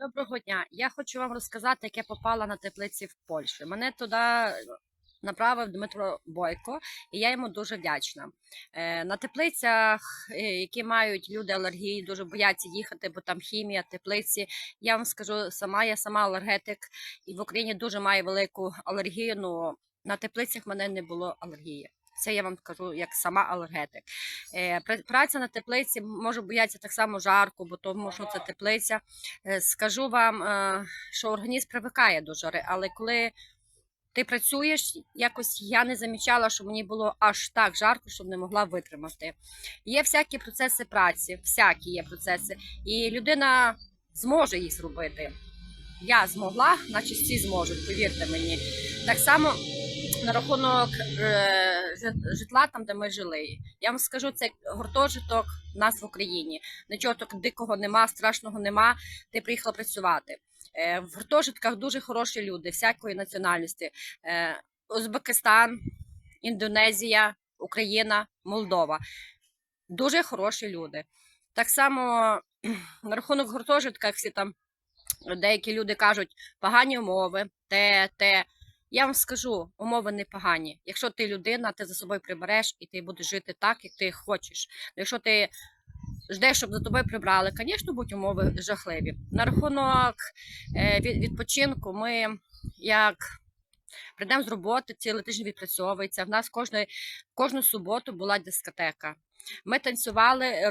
Доброго дня. Я хочу вам розказати, як я попала на теплиці в Польщу. Мене туди направив Дмитро Бойко, і я йому дуже вдячна. Е, На теплицях, е, які мають люди алергії, дуже бояться їхати, бо там хімія, теплиці. Я вам скажу сама, я сама алергетик, і в Україні дуже маю велику алергію. Ну на теплицях мене не було алергії. Це я вам кажу як сама алергетик. Е, Праця на теплиці може боятися так само жарко, бо тому що це теплиця. Е, Скажу вам, е, що організм привикає до жари, але коли ти працюєш, якось я не замічала, що мені було аж так жарко, щоб не могла витримати. Є всякі процеси праці, всякі є процеси, і людина зможе їх зробити. Я змогла, значить всі зможуть, повірте мені. Так само на рахунок е, житла, там, де ми жили. Я вам скажу, це гуртожиток у нас в Україні. Нічого так дикого нема, страшного нема. Ти приїхала працювати. Е, В гуртожитках дуже хороші люди, всякої національності. Е, Узбекистан, Індонезія, Україна, Молдова. Дуже хороші люди. Так само на рахунок гуртожитках всі там деякі люди кажуть, погані умови, те, те. Я вам скажу, умови не погані. Якщо ти людина, ти за собою прибереш і ти будеш жити так, як ти хочеш. Якщо ти ждеш, щоб за тобою прибрали, звісно, будуть умови жахливі. На рахунок е, відпочинку, ми як прийдемо з роботи, цілий тиждень відпрацьовується. В нас кожної, кожну суботу була дискотека. Ми танцювали,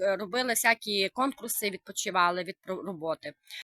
робили всякі конкурси, відпочивали від роботи.